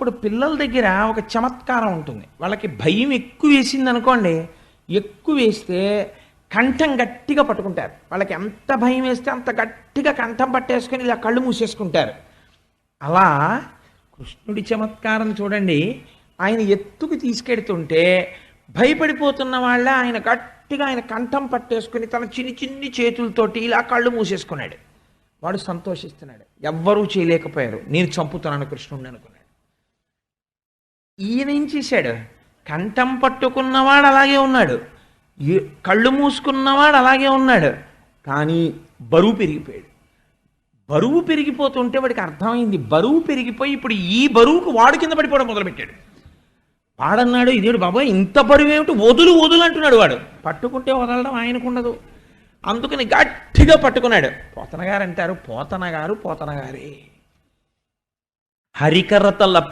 పట్టుకున్నప్పుడు పిల్లల దగ్గర ఒక చమత్కారం ఉంటుంది. వాళ్ళకి భయం ఎక్కువ వేసింది అనుకోండి ఎక్కువ వేస్తే కంఠం గట్టిగా పట్టుకుంటారు. వాళ్ళకి ఎంత భయం వేస్తే అంత గట్టిగా కంఠం పట్టేసుకొని ఇలా కళ్ళు మూసేసుకుంటారు. అలా కృష్ణుడి చమత్కారం చూడండి ఆయన ఎత్తుకు తీసుకెడుతుంటే భయపడిపోతున్న వాళ్ళ ఆయన గట్టిగా ఆయన కంఠం పట్టేసుకుని తన చిన్ని చిన్ని చేతులతోటి ఇలా కళ్ళు మూసేసుకున్నాడు. వాడు సంతోషిస్తున్నాడు. ఎవ్వరూ చేయలేకపోయారు. నేను చంపుతున్నాను కృష్ణుడిని అనుకున్నాడు. ఈయన ఏం చేశాడు? కంఠం పట్టుకున్నవాడు అలాగే ఉన్నాడు. కళ్ళు మూసుకున్నవాడు అలాగే ఉన్నాడు. కానీ బరువు పెరిగిపోయాడు. బరువు పెరిగిపోతుంటే వాడికి అర్థమైంది బరువు పెరిగిపోయి ఇప్పుడు ఈ బరువుకు వాడు కింద పడిపోవడం మొదలుపెట్టాడు. వాడన్నాడు ఇదేడు బాబాయ్ ఇంత బరువు ఏమిటి? వదులు వదులు అంటున్నాడు వాడు. పట్టుకుంటే వదలడం ఆయనకుండదు అందుకని గట్టిగా పట్టుకున్నాడు. పోతన గారు అంటారు పోతనగారు పోతనగారే. పోతన హరికర్రత లపి